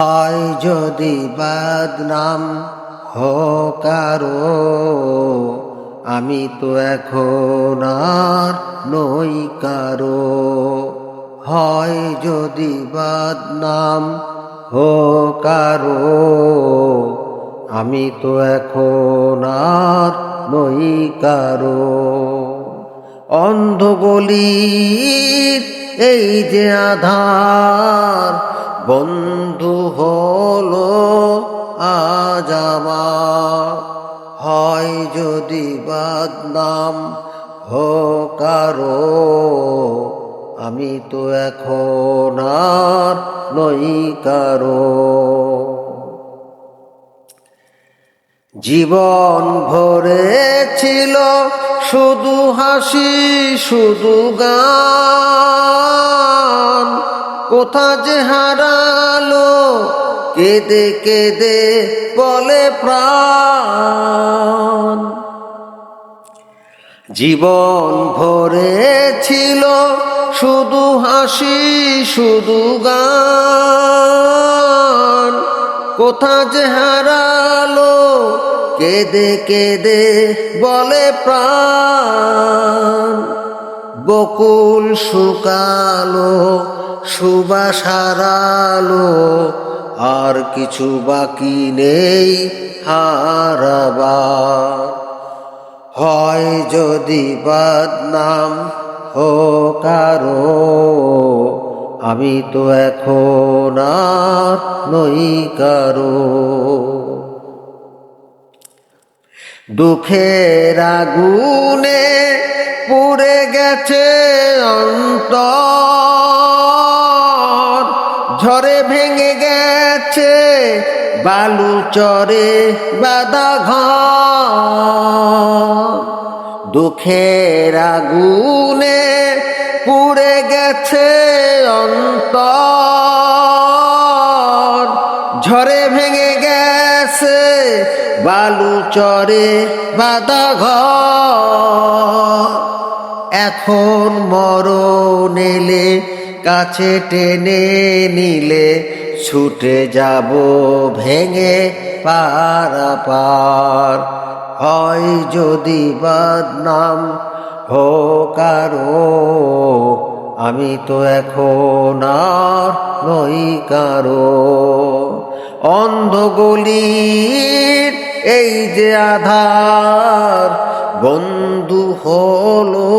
হয় যদি বদনাম হকারো আমি তো এখন আর নই কারও। হয় যদি বদনাম হকারো আমি তো এখন আর নই কারও। অন্ধ গলির এই যে আধার বন্ধু হলো আজ আমার। হয় যদি বদনাম হোকারো আমি তো এখন আর নই কারও। জীবন ভরে ছিল শুধু হাসি, শুধু গান। কোথা যে হারালো, কেঁদে কেঁদে বলে প্রাণ। জীবন ভরে ছিল শুধু হাসি, শুধু গান। কোথা যে হারালো, কেঁদে কেঁদে বলে প্রাণ। বকুল শুকালো, সুবাস হারালো, আর কিছু বাকি নেই হারাবার। হয় যদি বদনাম হোকারো আমি তো এখন আর নই কারও। দুঃখের আগুনে পুড়ে গেছে অন্তর। ঝরে ভেঙে গেছে বালু চরে বাদা দুঃখের আগুনে পুড়ে গেছে অন্তর। ঝরে ভেঙে গেছে বালু চরে বাদা ঘর। এখন মরণ এলে, কাছে টেনে নিলে, ছুটে যাব ভেঙে পারাপার। হয় যদি বদনাম হোকারো আমি তো এখন আর নই কারও। অন্ধ গলির এই যে আধার বন্ধু হলো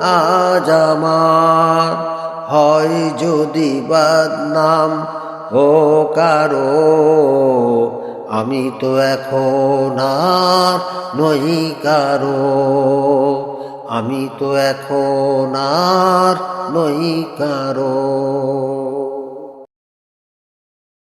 আজ আমার। হয় যদি বদনাম ও কারও, আমি তো এখন আর নই কারও। আমি তো এখন আর নই কারও।